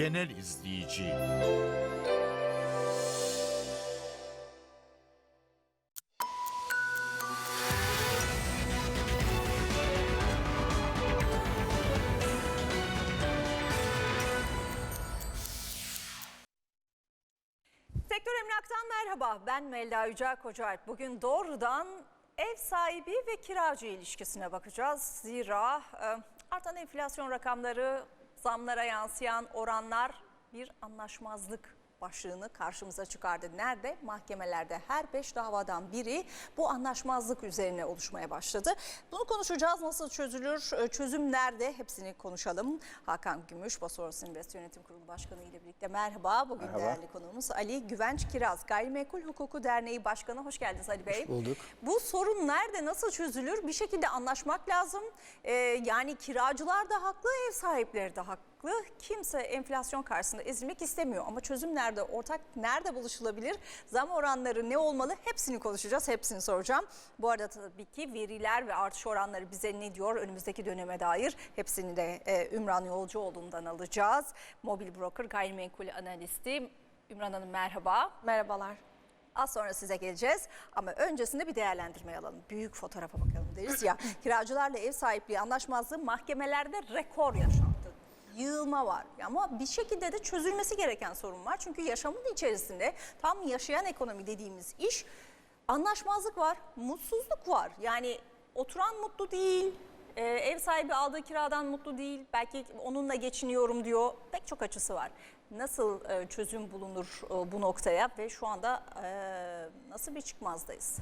genel izleyici. Sektör Emlak'tan merhaba. Ben Melda Yücel Kocaert. Bugün doğrudan ev sahibi ve kiracı ilişkisine bakacağız. Zira e, artan enflasyon rakamları, zamlara yansıyan oranlar bir anlaşmazlık başlığını karşımıza çıkardı. Nerede? Mahkemelerde her beş davadan biri bu anlaşmazlık üzerine oluşmaya başladı. Bunu konuşacağız. Nasıl çözülür? E, Çözüm nerede? Hepsini konuşalım. Hakan Gümüş, Basoros Invest Yönetim Kurulu Başkanı ile birlikte merhaba. Bugün Merhaba. değerli konuğumuz Ali Güvenç Kiraz, Gayrimenkul Hukuku Derneği Başkanı. Hoş geldiniz Ali Bey. bulduk. Bu sorun nerede, nasıl çözülür? Bir şekilde anlaşmak lazım. Ee, yani kiracılar da haklı, ev sahipleri de haklı. Kimse enflasyon karşısında ezilmek istemiyor. Ama çözüm nerede, ortak nerede buluşulabilir? Zam oranları ne olmalı? Hepsini konuşacağız, hepsini soracağım. Bu arada tabii ki veriler ve artış oranları bize ne diyor önümüzdeki döneme dair? Hepsini de e, Ümran Yolcuoğlu'ndan alacağız. Mobil broker, gayrimenkul analisti Ümran Hanım merhaba. Merhabalar. Az sonra size geleceğiz ama öncesinde bir değerlendirme alalım. Büyük fotoğrafa bakalım deriz ya. Kiracılarla ev sahipliği anlaşmazlığı mahkemelerde rekor yaşandı. Yığılma var ama bir şekilde de çözülmesi gereken sorun var. Çünkü yaşamın içerisinde tam yaşayan ekonomi dediğimiz iş anlaşmazlık var, mutsuzluk var. Yani oturan mutlu değil, e, ev sahibi aldığı kiradan mutlu değil, belki onunla geçiniyorum diyor. Pek çok açısı var. Nasıl e, çözüm bulunur e, bu noktaya ve şu anda nasıl bir çıkmazdayız?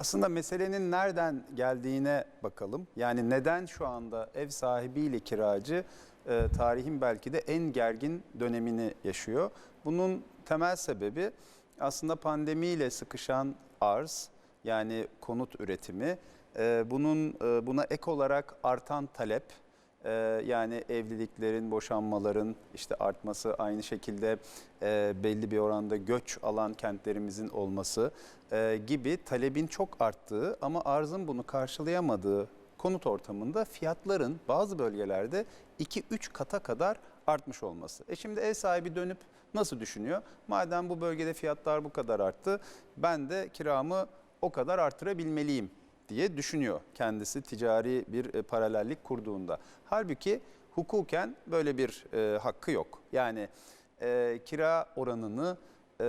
Aslında meselenin nereden geldiğine bakalım. Yani neden şu anda ev sahibiyle kiracı e, tarihin belki de en gergin dönemini yaşıyor. Bunun temel sebebi aslında pandemiyle sıkışan arz yani konut üretimi. E, bunun e, buna ek olarak artan talep. Ee, yani evliliklerin, boşanmaların işte artması, aynı şekilde e, belli bir oranda göç alan kentlerimizin olması e, gibi talebin çok arttığı ama arzın bunu karşılayamadığı konut ortamında fiyatların bazı bölgelerde 2-3 kata kadar artmış olması. E şimdi ev sahibi dönüp nasıl düşünüyor? Madem bu bölgede fiyatlar bu kadar arttı, ben de kiramı o kadar artırabilmeliyim diye düşünüyor kendisi ticari bir e, paralellik kurduğunda. Halbuki hukuken böyle bir e, hakkı yok. Yani e, kira oranını e,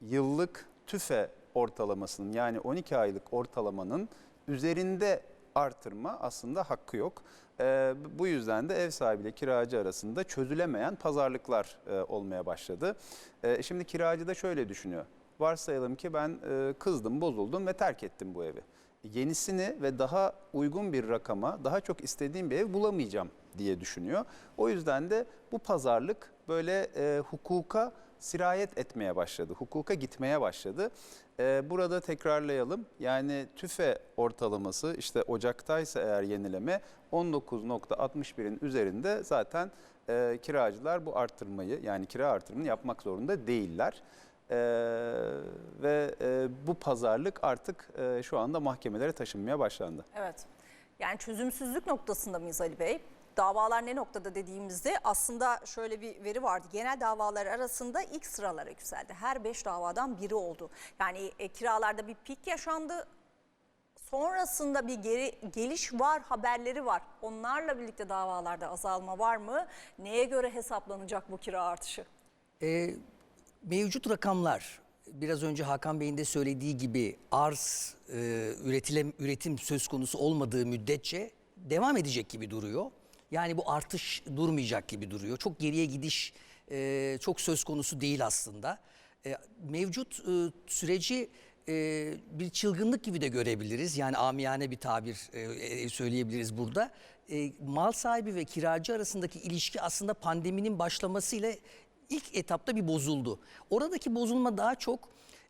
yıllık tüfe ortalamasının yani 12 aylık ortalamanın üzerinde artırma aslında hakkı yok. E, bu yüzden de ev sahibiyle kiracı arasında çözülemeyen pazarlıklar e, olmaya başladı. E, şimdi kiracı da şöyle düşünüyor. Varsayalım ki ben e, kızdım, bozuldum ve terk ettim bu evi. Yenisini ve daha uygun bir rakama, daha çok istediğim bir ev bulamayacağım diye düşünüyor. O yüzden de bu pazarlık böyle e, hukuka sirayet etmeye başladı, hukuka gitmeye başladı. E, burada tekrarlayalım. Yani tüfe ortalaması işte Ocak'taysa eğer yenileme 19.61'in üzerinde zaten e, kiracılar bu artırmayı yani kira artırımını yapmak zorunda değiller. Ee, ve e, bu pazarlık artık e, şu anda mahkemelere taşınmaya başlandı. Evet. Yani çözümsüzlük noktasında mıyız Ali Bey? Davalar ne noktada dediğimizde aslında şöyle bir veri vardı. Genel davalar arasında ilk sıralara yükseldi. Her beş davadan biri oldu. Yani e, kiralarda bir pik yaşandı. Sonrasında bir geri, geliş var, haberleri var. Onlarla birlikte davalarda azalma var mı? Neye göre hesaplanacak bu kira artışı? E, mevcut rakamlar biraz önce Hakan Bey'in de söylediği gibi arz e, üretile, üretim söz konusu olmadığı müddetçe devam edecek gibi duruyor. Yani bu artış durmayacak gibi duruyor. Çok geriye gidiş e, çok söz konusu değil aslında. E, mevcut e, süreci e, bir çılgınlık gibi de görebiliriz. Yani amiyane bir tabir e, e, söyleyebiliriz burada. E, mal sahibi ve kiracı arasındaki ilişki aslında pandeminin başlamasıyla ilk etapta bir bozuldu. Oradaki bozulma daha çok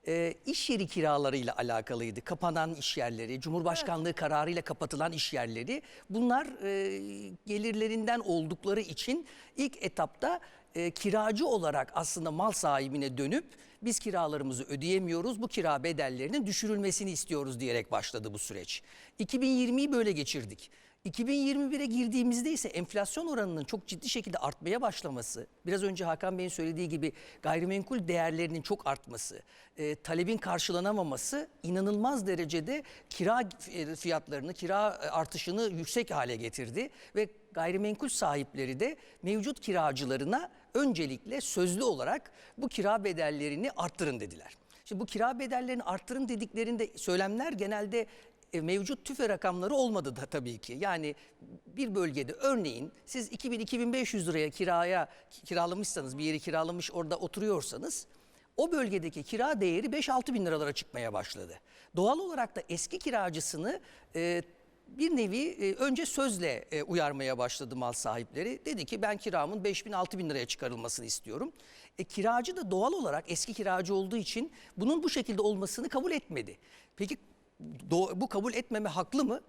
e, iş yeri kiralarıyla alakalıydı. Kapanan iş yerleri, Cumhurbaşkanlığı kararıyla kapatılan iş yerleri. Bunlar e, gelirlerinden oldukları için ilk etapta e, kiracı olarak aslında mal sahibine dönüp biz kiralarımızı ödeyemiyoruz, bu kira bedellerinin düşürülmesini istiyoruz diyerek başladı bu süreç. 2020'yi böyle geçirdik. 2021'e girdiğimizde ise enflasyon oranının çok ciddi şekilde artmaya başlaması, biraz önce Hakan Bey'in söylediği gibi gayrimenkul değerlerinin çok artması, e, talebin karşılanamaması inanılmaz derecede kira fi- fiyatlarını, kira e, artışını yüksek hale getirdi ve gayrimenkul sahipleri de mevcut kiracılarına öncelikle sözlü olarak bu kira bedellerini arttırın dediler. Şimdi bu kira bedellerini arttırın dediklerinde söylemler genelde e, mevcut tüfe rakamları olmadı da tabii ki. Yani bir bölgede örneğin siz 2000-2500 liraya kiraya kiralamışsanız bir yeri kiralamış orada oturuyorsanız o bölgedeki kira değeri 5-6 bin liralara çıkmaya başladı. Doğal olarak da eski kiracısını e, bir nevi e, önce sözle e, uyarmaya başladı mal sahipleri. Dedi ki ben kiramın 5 bin 6 bin liraya çıkarılmasını istiyorum. E, kiracı da doğal olarak eski kiracı olduğu için bunun bu şekilde olmasını kabul etmedi. Peki bu kabul etmeme haklı mı?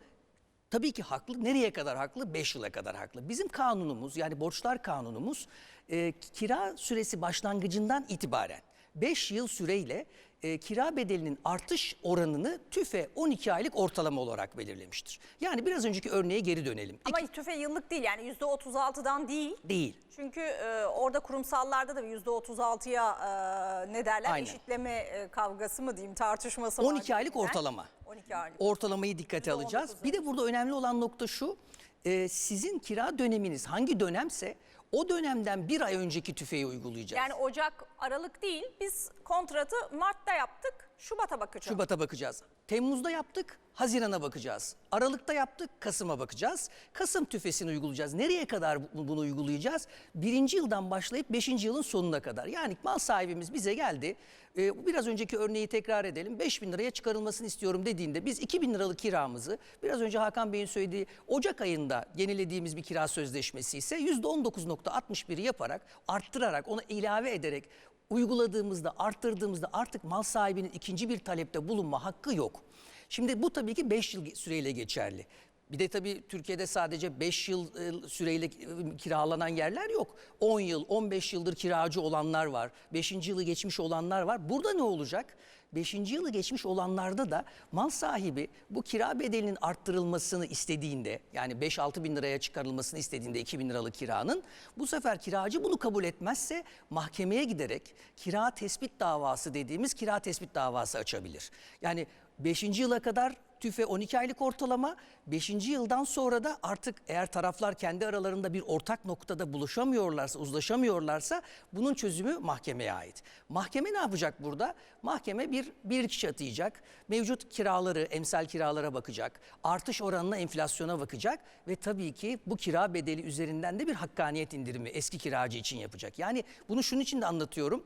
Tabii ki haklı. Nereye kadar haklı? 5 yıla kadar haklı. Bizim kanunumuz yani borçlar kanunumuz e, kira süresi başlangıcından itibaren 5 yıl süreyle e, kira bedelinin artış oranını TÜFE 12 aylık ortalama olarak belirlemiştir. Yani biraz önceki örneğe geri dönelim. Ama tüfe yıllık değil yani %36'dan değil. Değil. Çünkü e, orada kurumsallarda da bir %36'ya e, ne derler Aynen. eşitleme e, kavgası mı diyeyim tartışması var 12 aylık ortalama. 12 aylık. Ortalamayı dikkate alacağız. 19 Bir de burada önemli olan nokta şu. e, sizin kira döneminiz hangi dönemse o dönemden bir ay önceki tüfeği uygulayacağız. Yani Ocak, Aralık değil biz kontratı Mart'ta yaptık Şubat'a bakacağız. Şubat'a bakacağız. Temmuz'da yaptık, Haziran'a bakacağız. Aralık'ta yaptık, Kasım'a bakacağız. Kasım tüfesini uygulayacağız. Nereye kadar bu- bunu uygulayacağız? Birinci yıldan başlayıp beşinci yılın sonuna kadar. Yani mal sahibimiz bize geldi. Ee, biraz önceki örneği tekrar edelim. 5 bin liraya çıkarılmasını istiyorum dediğinde biz 2 bin liralık kiramızı biraz önce Hakan Bey'in söylediği Ocak ayında yenilediğimiz bir kira sözleşmesi ise %19.61'i yaparak arttırarak ona ilave ederek uyguladığımızda, arttırdığımızda artık mal sahibinin ikinci bir talepte bulunma hakkı yok. Şimdi bu tabii ki 5 yıl süreyle geçerli. Bir de tabii Türkiye'de sadece 5 yıl e, süreyle e, kiralanan yerler yok. 10 yıl, 15 yıldır kiracı olanlar var. 5. yılı geçmiş olanlar var. Burada ne olacak? 5. yılı geçmiş olanlarda da mal sahibi bu kira bedelinin arttırılmasını istediğinde yani 5-6 bin liraya çıkarılmasını istediğinde 2 bin liralık kiranın bu sefer kiracı bunu kabul etmezse mahkemeye giderek kira tespit davası dediğimiz kira tespit davası açabilir. Yani 5. yıla kadar tüfe 12 aylık ortalama 5. yıldan sonra da artık eğer taraflar kendi aralarında bir ortak noktada buluşamıyorlarsa, uzlaşamıyorlarsa bunun çözümü mahkemeye ait. Mahkeme ne yapacak burada? Mahkeme bir bir kişi atayacak. Mevcut kiraları, emsal kiralara bakacak. Artış oranına, enflasyona bakacak ve tabii ki bu kira bedeli üzerinden de bir hakkaniyet indirimi eski kiracı için yapacak. Yani bunu şunun için de anlatıyorum.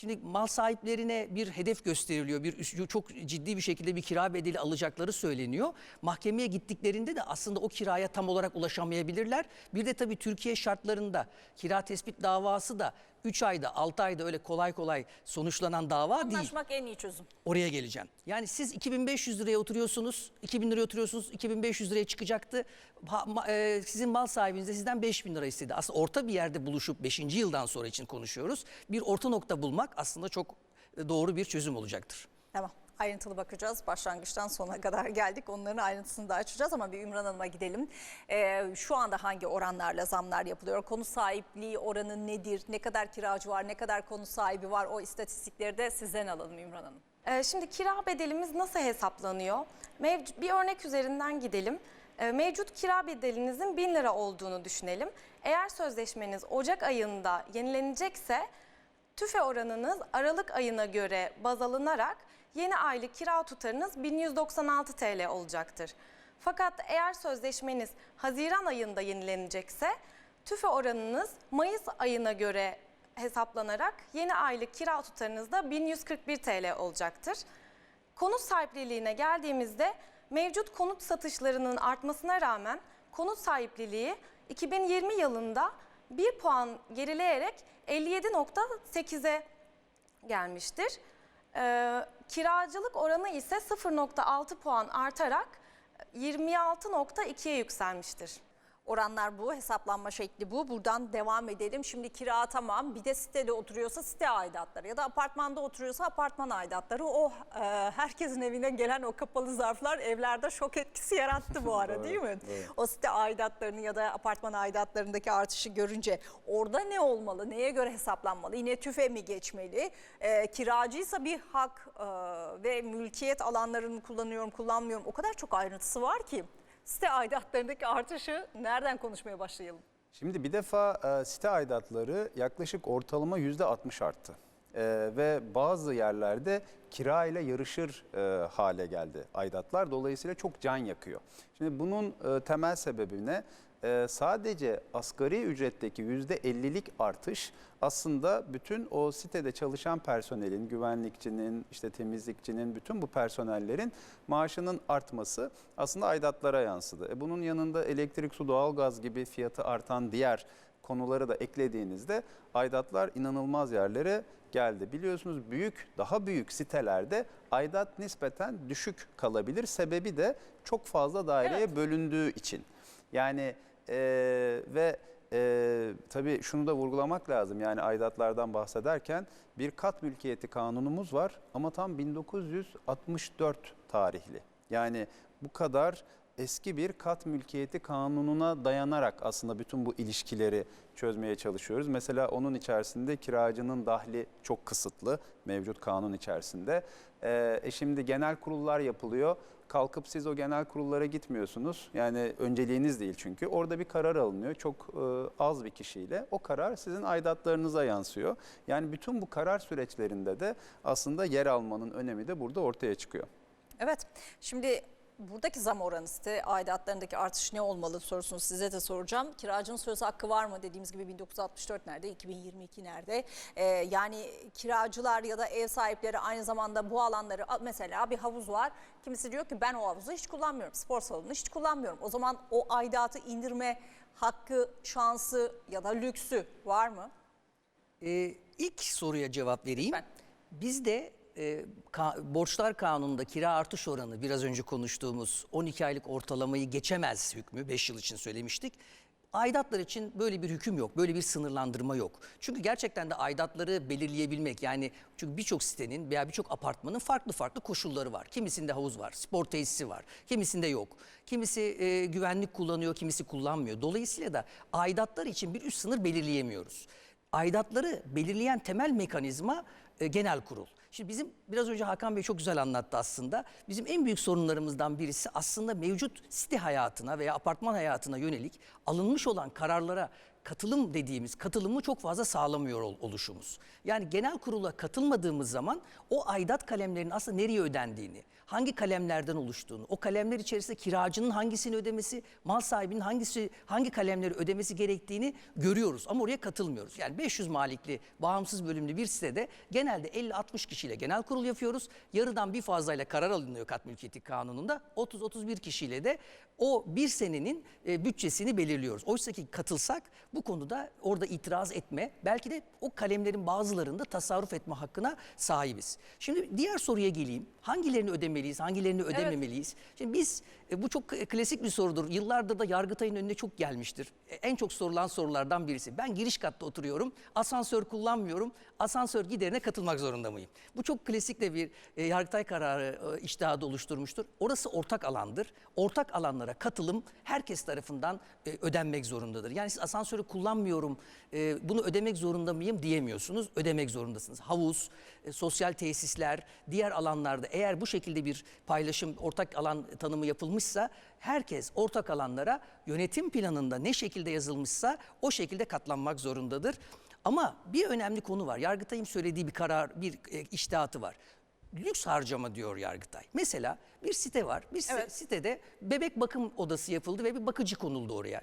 Şimdi mal sahiplerine bir hedef gösteriliyor. Bir çok ciddi bir şekilde bir kira bedeli alacakları söyleniyor. Mahkemeye gittiklerinde de aslında o kiraya tam olarak ulaşamayabilirler. Bir de tabii Türkiye şartlarında kira tespit davası da 3 ayda 6 ayda öyle kolay kolay sonuçlanan dava değil. Anlaşmak en iyi çözüm. Oraya geleceğim. Yani siz 2500 liraya oturuyorsunuz, 2000 liraya oturuyorsunuz, 2500 liraya çıkacaktı. Ha- ma- e, sizin mal sahibiniz de sizden 5000 lira istedi. Aslında orta bir yerde buluşup 5. yıldan sonra için konuşuyoruz. Bir orta nokta bulmak aslında çok e, doğru bir çözüm olacaktır. Tamam. Ayrıntılı bakacağız. Başlangıçtan sona kadar geldik. Onların ayrıntısını da açacağız ama bir Ümran Hanım'a gidelim. Ee, şu anda hangi oranlarla zamlar yapılıyor? Konu sahipliği oranı nedir? Ne kadar kiracı var? Ne kadar konu sahibi var? O istatistikleri de sizden alalım Ümran Hanım. Ee, Şimdi kira bedelimiz nasıl hesaplanıyor? Mevcut, bir örnek üzerinden gidelim. Ee, Mevcut kira bedelinizin 1000 lira olduğunu düşünelim. Eğer sözleşmeniz Ocak ayında yenilenecekse tüfe oranınız Aralık ayına göre baz alınarak yeni aylık kira tutarınız 1196 TL olacaktır. Fakat eğer sözleşmeniz Haziran ayında yenilenecekse tüfe oranınız Mayıs ayına göre hesaplanarak yeni aylık kira tutarınız da 1141 TL olacaktır. Konut sahipliliğine geldiğimizde mevcut konut satışlarının artmasına rağmen konut sahipliliği 2020 yılında 1 puan gerileyerek 57.8'e gelmiştir. Ee, kiracılık oranı ise 0.6 puan artarak 26.2'ye yükselmiştir. Oranlar bu, hesaplanma şekli bu. Buradan devam edelim. Şimdi kira tamam. Bir de sitede oturuyorsa site aidatları ya da apartmanda oturuyorsa apartman aidatları. O e, herkesin evine gelen o kapalı zarflar evlerde şok etkisi yarattı bu ara değil mi? O site aidatlarını ya da apartman aidatlarındaki artışı görünce orada ne olmalı? Neye göre hesaplanmalı? Yine tüfe mi geçmeli? E, kiracıysa bir hak e, ve mülkiyet alanlarını kullanıyorum, kullanmıyorum. O kadar çok ayrıntısı var ki site aidatlarındaki artışı nereden konuşmaya başlayalım? Şimdi bir defa e, site aidatları yaklaşık ortalama yüzde 60 arttı. E, ve bazı yerlerde kira ile yarışır e, hale geldi aidatlar. Dolayısıyla çok can yakıyor. Şimdi bunun e, temel sebebi ne? E, sadece asgari ücretteki yüzde 50'lik artış aslında bütün o sitede çalışan personelin, güvenlikçinin, işte temizlikçinin, bütün bu personellerin maaşının artması aslında aidatlara yansıdı. E, bunun yanında elektrik, su, doğalgaz gibi fiyatı artan diğer konuları da eklediğinizde aidatlar inanılmaz yerlere geldi. Biliyorsunuz büyük, daha büyük sitelerde aidat nispeten düşük kalabilir. Sebebi de çok fazla daireye Evet. bölündüğü için. Yani eee, ve eee tabii şunu da vurgulamak lazım. Yani aidatlardan bahsederken bir kat mülkiyeti kanunumuz var ama tam 1964 tarihli. Yani bu kadar eski bir kat mülkiyeti kanununa dayanarak aslında bütün bu ilişkileri çözmeye çalışıyoruz. Mesela onun içerisinde kiracının dahli çok kısıtlı mevcut kanun içerisinde. Ee, e şimdi genel kurullar yapılıyor. Kalkıp siz o genel kurullara gitmiyorsunuz. Yani önceliğiniz değil çünkü. Orada bir karar alınıyor. Çok e, az bir kişiyle. O karar sizin aidatlarınıza yansıyor. Yani bütün bu karar süreçlerinde de aslında yer almanın önemi de burada ortaya çıkıyor. Evet. Şimdi buradaki zam oranı site aidatlarındaki artış ne olmalı sorusunu size de soracağım. Kiracının söz hakkı var mı? Dediğimiz gibi 1964 nerede? 2022 nerede? Ee, yani kiracılar ya da ev sahipleri aynı zamanda bu alanları mesela bir havuz var. Kimisi diyor ki ben o havuzu hiç kullanmıyorum. Spor salonunu hiç kullanmıyorum. O zaman o aidatı indirme hakkı, şansı ya da lüksü var mı? Ee, ilk soruya cevap vereyim. Lütfen. Bizde e, ka- borçlar kanununda kira artış oranı biraz önce konuştuğumuz 12 aylık ortalamayı geçemez hükmü 5 yıl için söylemiştik. Aidatlar için böyle bir hüküm yok, böyle bir sınırlandırma yok. Çünkü gerçekten de aidatları belirleyebilmek yani çünkü birçok sitenin veya birçok apartmanın farklı farklı koşulları var. Kimisinde havuz var, spor tesisi var, kimisinde yok. Kimisi e, güvenlik kullanıyor, kimisi kullanmıyor. Dolayısıyla da aidatlar için bir üst sınır belirleyemiyoruz. Aidatları belirleyen temel mekanizma e, genel kurul. Şimdi bizim biraz önce Hakan Bey çok güzel anlattı aslında. Bizim en büyük sorunlarımızdan birisi aslında mevcut site hayatına veya apartman hayatına yönelik alınmış olan kararlara katılım dediğimiz katılımı çok fazla sağlamıyor ol- oluşumuz. Yani genel kurula katılmadığımız zaman o aidat kalemlerinin aslında nereye ödendiğini, hangi kalemlerden oluştuğunu, o kalemler içerisinde kiracının hangisini ödemesi, mal sahibinin hangisi hangi kalemleri ödemesi gerektiğini görüyoruz ama oraya katılmıyoruz. Yani 500 malikli bağımsız bölümlü bir sitede genelde 50-60 kişiyle genel kurul yapıyoruz. Yarıdan bir fazlayla karar alınıyor kat mülkiyeti kanununda. 30-31 kişiyle de o bir senenin e, bütçesini belirliyoruz. Oysa ki katılsak bu konuda orada itiraz etme, belki de o kalemlerin bazılarında tasarruf etme hakkına sahibiz. Şimdi diğer soruya geleyim. Hangilerini ödemeliyiz, hangilerini ödememeliyiz? Şimdi biz, e, bu çok klasik bir sorudur. Yıllardır da Yargıtay'ın önüne çok gelmiştir. E, En çok sorulan sorulardan birisi. Ben giriş katta oturuyorum, asansör kullanmıyorum, asansör giderine katılmak zorunda mıyım? Bu çok klasik de bir e, Yargıtay kararı e, iştihadı oluşturmuştur. Orası ortak alandır. Ortak alanlara katılım herkes tarafından e, ödenmek zorundadır. Yani siz asansörü kullanmıyorum, e, bunu ödemek zorunda mıyım diyemiyorsunuz. Ödemek zorundasınız. Havuz, e, sosyal tesisler, diğer alanlarda eğer bu şekilde bir paylaşım, ortak alan tanımı yapılmışsa herkes ortak alanlara yönetim planında ne şekilde yazılmışsa o şekilde katlanmak zorundadır. Ama bir önemli konu var. Yargıtay'ın söylediği bir karar, bir e, iştihatı var. Lüks harcama diyor Yargıtay. Mesela bir site var. Bir site- Evet. sitede bebek bakım odası yapıldı ve bir bakıcı konuldu oraya.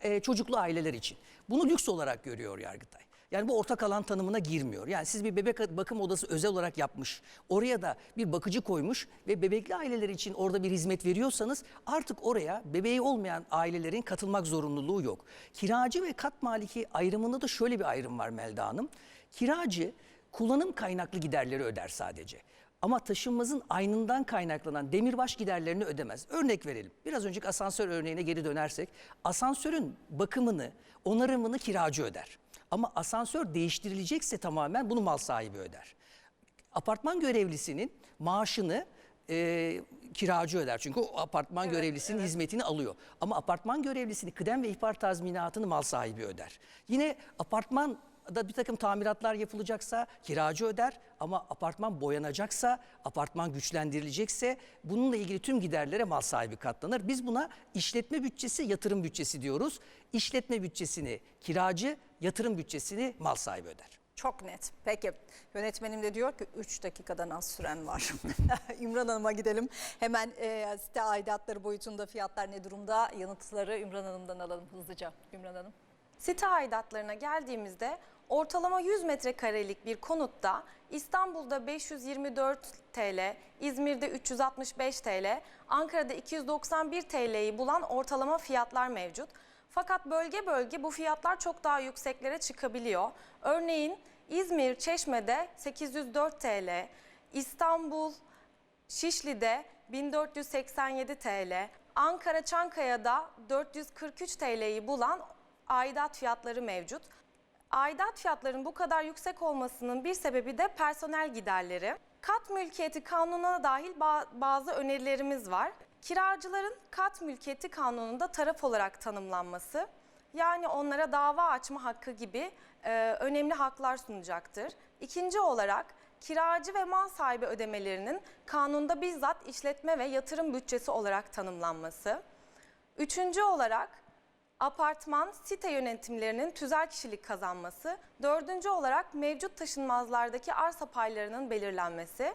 E, çocuklu aileler için. Bunu lüks olarak görüyor Yargıtay. Yani bu ortak alan tanımına girmiyor. Yani siz bir bebek bakım odası özel olarak yapmış. Oraya da bir bakıcı koymuş ve bebekli aileler için orada bir hizmet veriyorsanız artık oraya bebeği olmayan ailelerin katılmak zorunluluğu yok. Kiracı ve kat maliki ayrımında da şöyle bir ayrım var Melda Hanım. Kiracı kullanım kaynaklı giderleri öder sadece. Ama taşınmazın aynından kaynaklanan demirbaş giderlerini ödemez. Örnek verelim. Biraz önceki asansör örneğine geri dönersek asansörün bakımını, onarımını kiracı öder. Ama asansör değiştirilecekse tamamen bunu mal sahibi öder. Apartman görevlisinin maaşını e, kiracı öder. Çünkü o apartman görevlisinin hizmetini alıyor. Ama apartman görevlisini kıdem ve ihbar tazminatını mal sahibi öder. Yine apartman da bir takım tamiratlar yapılacaksa kiracı öder ama apartman boyanacaksa, apartman güçlendirilecekse bununla ilgili tüm giderlere mal sahibi katlanır. Biz buna işletme bütçesi, yatırım bütçesi diyoruz. İşletme bütçesini kiracı, yatırım bütçesini mal sahibi öder. Çok net. Peki yönetmenim de diyor ki 3 dakikadan az süren var. İmran Hanım'a gidelim. Hemen e, site aidatları boyutunda fiyatlar ne durumda? Yanıtları İmran Hanım'dan alalım hızlıca. İmran Hanım. Site aidatlarına geldiğimizde ortalama 100 metrekarelik bir konutta İstanbul'da 524 TL, İzmir'de 365 TL, Ankara'da 291 TL'yi bulan ortalama fiyatlar mevcut. Fakat bölge bölge bu fiyatlar çok daha yükseklere çıkabiliyor. Örneğin İzmir Çeşme'de 804 TL, İstanbul Şişli'de 1487 TL, Ankara Çankaya'da 443 TL'yi bulan aidat fiyatları mevcut. Aidat fiyatlarının bu kadar yüksek olmasının bir sebebi de personel giderleri. Kat mülkiyeti kanununa dahil ba- bazı önerilerimiz var. Kiracıların kat mülkiyeti kanununda taraf olarak tanımlanması, yani onlara dava açma hakkı gibi e, önemli haklar sunacaktır. İkinci olarak kiracı ve mal sahibi ödemelerinin kanunda bizzat işletme ve yatırım bütçesi olarak tanımlanması. Üçüncü olarak apartman site yönetimlerinin tüzel kişilik kazanması. Dördüncü olarak mevcut taşınmazlardaki arsa paylarının belirlenmesi.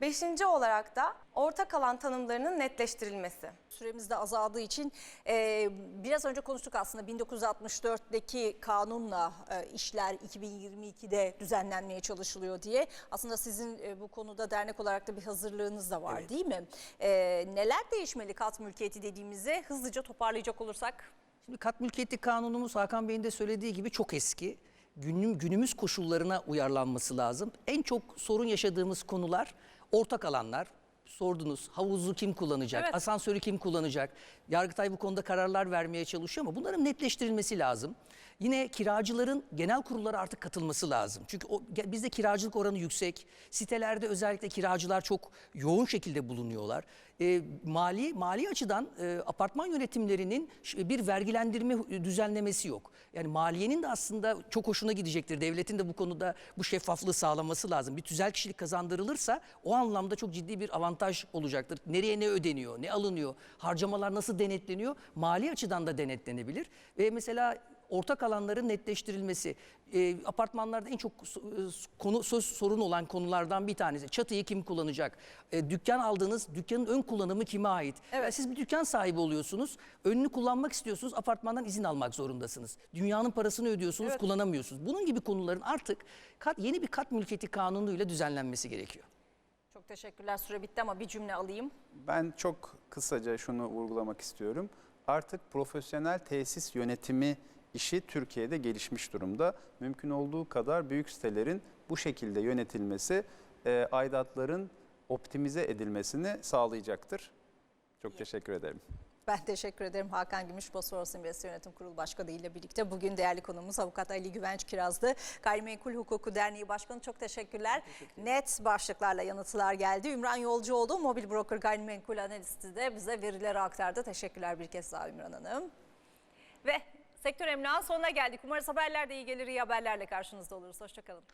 Beşinci olarak da ortak alan tanımlarının netleştirilmesi. Süremiz de azaldığı için e, biraz önce konuştuk aslında 1964'teki kanunla e, işler 2022'de düzenlenmeye çalışılıyor diye. Aslında sizin e, bu konuda dernek olarak da bir hazırlığınız da var değil mi? E, neler değişmeli kat mülkiyeti dediğimizi hızlıca toparlayacak olursak? Şimdi kat mülkiyeti kanunumuz Hakan Bey'in de söylediği gibi çok eski. Günüm, günümüz koşullarına uyarlanması lazım. En çok sorun yaşadığımız konular ortak alanlar. Sordunuz havuzu kim kullanacak, Evet. asansörü kim kullanacak? Yargıtay bu konuda kararlar vermeye çalışıyor ama bunların netleştirilmesi lazım. Yine kiracıların genel kurullara artık katılması lazım. Çünkü o, bizde kiracılık oranı yüksek. Sitelerde özellikle kiracılar çok yoğun şekilde bulunuyorlar. E, mali mali açıdan e, apartman yönetimlerinin bir vergilendirme düzenlemesi yok. Yani maliyenin de aslında çok hoşuna gidecektir. Devletin de bu konuda bu şeffaflığı sağlaması lazım. Bir tüzel kişilik kazandırılırsa o anlamda çok ciddi bir avantaj olacaktır. Nereye ne ödeniyor, ne alınıyor, harcamalar nasıl denetleniyor? Mali açıdan da denetlenebilir. Ve mesela ortak alanların netleştirilmesi. E, apartmanlarda en çok e, konu söz sorun olan konulardan bir tanesi. Çatıyı kim kullanacak? E, dükkan aldığınız dükkanın ön kullanımı kime ait? Yani siz bir dükkan sahibi oluyorsunuz. Önünü kullanmak istiyorsunuz. Apartmandan izin almak zorundasınız. Dünyanın parasını ödüyorsunuz, kullanamıyorsunuz. Bunun gibi konuların artık kat, yeni bir kat mülkiyeti kanunuyla düzenlenmesi gerekiyor. Çok teşekkürler süre bitti ama bir cümle alayım. Ben çok kısaca şunu vurgulamak istiyorum. Artık profesyonel tesis yönetimi işi Türkiye'de gelişmiş durumda. Mümkün olduğu kadar büyük sitelerin bu şekilde yönetilmesi e, aidatların optimize edilmesini sağlayacaktır. Çok teşekkür ederim. Ben teşekkür ederim Hakan Gümüş, Bosporus Invest Yönetim Kurulu Başkanı ile birlikte. Bugün değerli konuğumuz Avukat Ali Güvenç Kirazlı. Gayrimenkul Hukuku Derneği Başkanı çok teşekkürler. Net başlıklarla yanıtlar geldi. Ümran Yolcuoğlu, mobil broker gayrimenkul analisti de bize verileri aktardı. Teşekkürler bir kez daha Ümran Hanım. Ve sektör emlakın sonuna geldik. Umarız haberler de iyi gelir, iyi haberlerle karşınızda oluruz. Hoşçakalın.